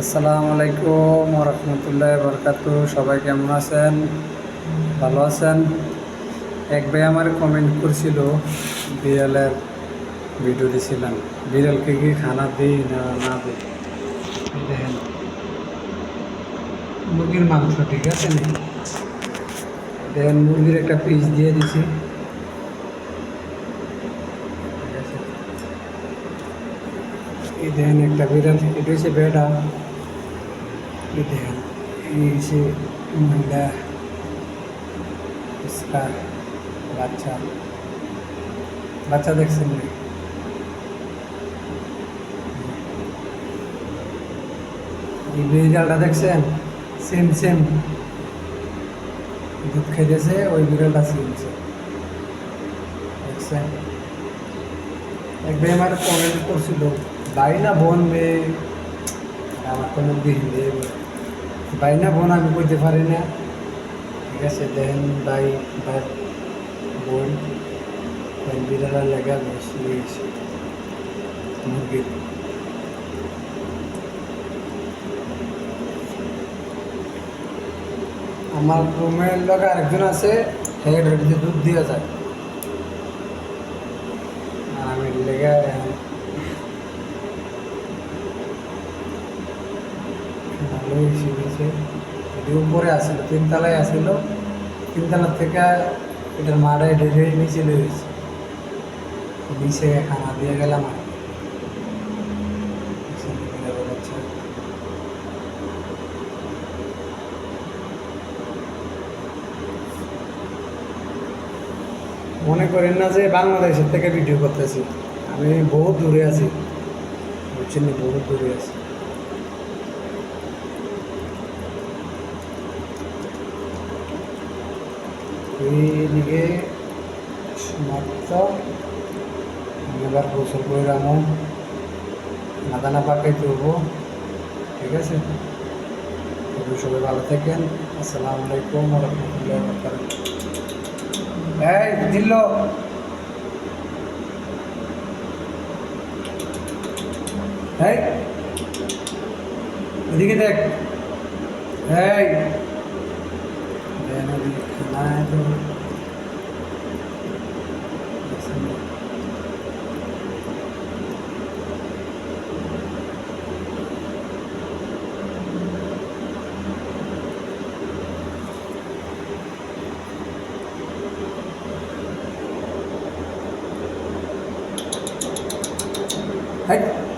আসসালামু আলাইকুম রহমতুল্লাহ বরকাত সবাই কেমন আছেন? ভালো আছেন? এক ভাই আমার কমেন্ট করছিল, বিড়ালের ভিডিও দিছিলাম। বিড়ালকে কি খানা দিই না না দিই? দেখেন। মুরগির মাংস ঠিক আছে নি দেখেন, মুরগির একটা পিস দিয়ে দিছি। দেখেন একটা বিড়াল, এটা হচ্ছে বেটা بدعة এই যে মহিলা ইসকা বাচ্চা বাচ্চা দেখছেন না এই বিড়ালটা দেখছেন সেম সেম দুধ খাইতেছে ওই বিড়ালটা সেম দেখছেন এক ভাই আমার কমেন্ট করছিল ভাই না বোন মেয়ে আমার কমেন্ট দিয়ে ভাই না, বোন, আমি কইতে পারি না। ঠিক আছে দেখেন ভাই ভাই, বোন ভাই বিড়ালের লেগে বসে গেছে মুরগি। আমার রুমের লোক আরেকজন আছে, হেড দুধ দিয়ে যায়। আর আমি লেগে ভালোই শিখেছে এটি উপরে আসছিল তিনতলায় আসছিল তিনতলা থেকে এটার মারায় ঢেলে নিচে লেগেছে নিচে খানা দিয়ে গেলাম আর মনে করেন না যে বাংলাদেশের থেকে ভিডিও করতেছি। আমি বহুত দূরে আছি। বুঝছেন বহুত দূরে আছি। সমাপ্ত আমি এবার গোসল করে রাখব মাথা না পাকাই তুলবো ঠিক আছে? সবাই ভালো থাকেন। আসসালামু আলাইকুম রহমতুল্লাহ এই, দিল। এই, এদিকে দেখ। এই 来都。哎。